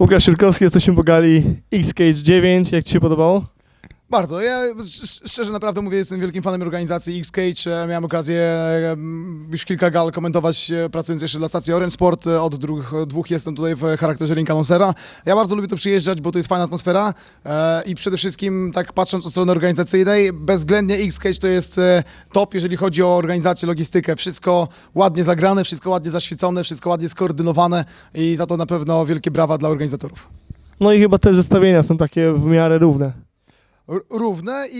Łukasz Szyrkowski, jesteśmy po gali X-Cage 9. Jak Ci się podobało? Bardzo. Ja sz- szczerze naprawdę mówię, jestem wielkim fanem organizacji X-Cage. Miałem okazję już kilka gal komentować, e, pracując jeszcze dla stacji Orange Sport. E, Od dwóch, dwóch jestem tutaj w charakterze ring announcera. Ja bardzo lubię tu przyjeżdżać, bo to jest fajna atmosfera e, i przede wszystkim tak patrząc od strony organizacyjnej, bezwzględnie X-Cage to jest top, jeżeli chodzi o organizację, logistykę. Wszystko ładnie zagrane, wszystko ładnie zaświecone, wszystko ładnie skoordynowane i za to na pewno wielkie brawa dla organizatorów. No i chyba te zestawienia są takie w miarę równe. Równe i,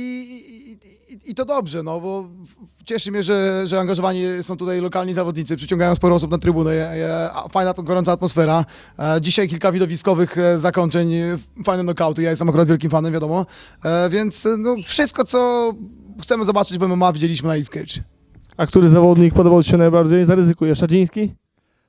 i, i, to dobrze, no bo cieszy mnie, że, że angażowani są tutaj lokalni zawodnicy, przyciągają sporo osób na trybunę, e, e, fajna, to gorąca atmosfera. E, Dzisiaj kilka widowiskowych zakończeń, fajne knockouty, ja jestem akurat wielkim fanem, wiadomo, więc no, wszystko, co chcemy zobaczyć w MMA widzieliśmy na X-Cage. A który zawodnik podobał Ci się najbardziej? Zaryzykuję. Szadziński?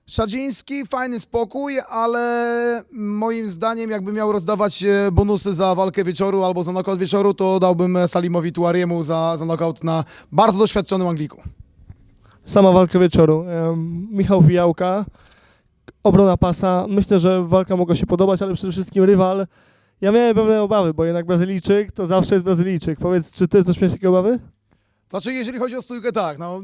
Szadziński, fajny spokój, ale moim zdaniem jakby miał rozdawać e, bonusy za walkę wieczoru albo za knockout wieczoru, to dałbym e, Salimowi Tuariemu za, za knockout na bardzo doświadczonym Angliku. Sama walka wieczoru. Michał Fijałka, obrona pasa. Myślę, że walka mogła się podobać, ale przede wszystkim rywal. Ja miałem pewne obawy, bo jednak Brazylijczyk to zawsze jest Brazylijczyk. Powiedz, czy Ty też miałeś takie obawy? Znaczy, jeżeli chodzi o stójkę, tak, no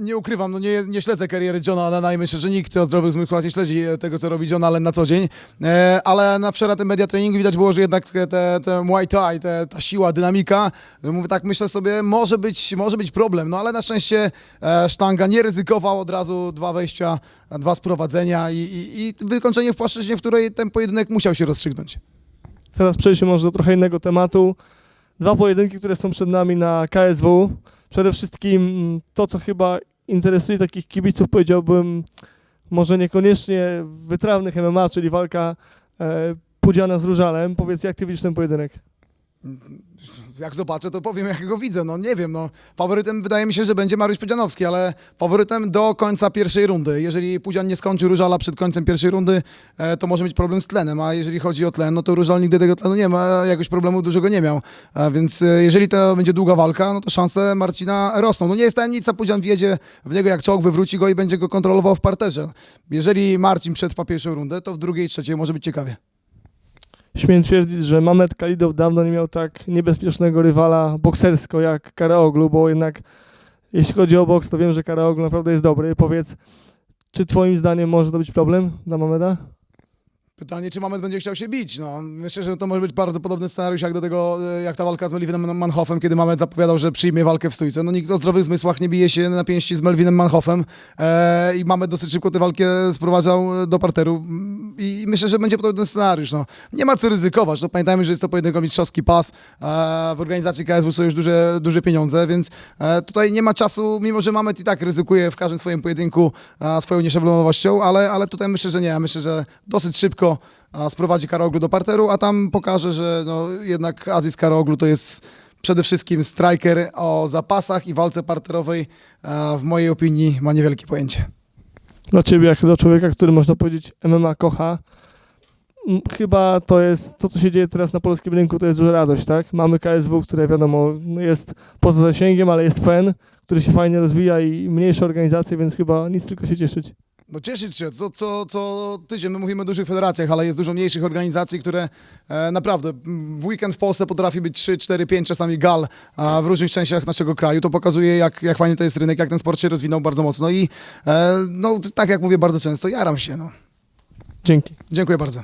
nie ukrywam, no nie, nie śledzę kariery Johna Allena i myślę, że nikt o zdrowych zmysłach nie śledzi e, tego, co robi John Allen na co dzień, e, ale na wczoraj tym media treningu widać było, że jednak te, te, te Muay Thai, te, ta siła, dynamika, mówię tak, myślę sobie, może być, może być problem, no ale na szczęście e, sztanga nie ryzykował, od razu dwa wejścia, dwa sprowadzenia i, i, i wykończenie w płaszczyźnie, w której ten pojedynek musiał się rozstrzygnąć. Teraz przejdźmy może do trochę innego tematu. Dwa pojedynki, które są przed nami na KSW. Przede wszystkim mm, to, co chyba interesuje takich kibiców, powiedziałbym, może niekoniecznie wytrawnych MMA, czyli walka e, Pudziana z Różalem. Powiedz, jak ty widzisz ten pojedynek? Jak zobaczę, to powiem, jak go widzę. No nie wiem, no. Faworytem wydaje mi się, że będzie Mariusz Pudzianowski, ale faworytem do końca pierwszej rundy. Jeżeli Pudzian nie skończy Różala przed końcem pierwszej rundy, e, to może mieć problem z tlenem, a jeżeli chodzi o tlen, no to Różal nigdy tego tlenu nie ma, jakoś problemu dużego nie miał. A więc e, jeżeli to będzie długa walka, no to szanse Marcina rosną. No nie jest tajemnica, Pudzian wjedzie w niego jak czołg, wywróci go i będzie go kontrolował w parterze. Jeżeli Marcin przetrwa pierwszą rundę, to w drugiej i trzeciej może być ciekawie. Śmiem twierdzić, że Mamet Kalidow dawno nie miał tak niebezpiecznego rywala boksersko jak Karaoglu, bo jednak jeśli chodzi o boks, to wiem, że Karaoglu naprawdę jest dobry. Powiedz, czy twoim zdaniem może to być problem dla Mameda? Pytanie, czy Mamet będzie chciał się bić. No, myślę, że to może być bardzo podobny scenariusz jak do tego, e, jak ta walka z Melvinem Manhoffem, kiedy Mamet zapowiadał, że przyjmie walkę w stójce. No nikt o zdrowych zmysłach nie bije się na pięści z Melvinem Manhoffem e, i Mamet dosyć szybko tę walkę sprowadzał do parteru Mm, i myślę, że będzie podobny scenariusz. No, nie ma co ryzykować. No, pamiętajmy, że jest to pojedynek o mistrzowski pas. E, w organizacji KSW są już duże, duże pieniądze, więc e, tutaj nie ma czasu, mimo że Mamet i tak ryzykuje w każdym swoim pojedynku e, swoją nieszablonowością, ale, ale tutaj myślę, że nie. Myślę, że dosyć szybko sprowadzi Karoglu do parteru, a tam pokaże, że no, jednak Aziz Karoglu to jest przede wszystkim striker o zapasach i walce parterowej. W mojej opinii ma niewielkie pojęcie. Dla ciebie, jako dla człowieka, który można powiedzieć MMA kocha, chyba to jest, to co się dzieje teraz na polskim rynku, to jest duża radość, tak? Mamy KSW, które wiadomo, jest poza zasięgiem, ale jest FEN, który się fajnie rozwija i mniejsze organizacje, więc chyba nic tylko się cieszyć. No cieszyć się, co, co, co tydzień, my mówimy o dużych federacjach, ale jest dużo mniejszych organizacji, które e, naprawdę w weekend w Polsce potrafi być 3, 4, 5 czasami gal a w różnych częściach naszego kraju. To pokazuje, jak, jak fajnie to jest rynek, jak ten sport się rozwinął bardzo mocno i e, no, tak jak mówię bardzo często, jaram się. No. Dzięki. Dziękuję bardzo.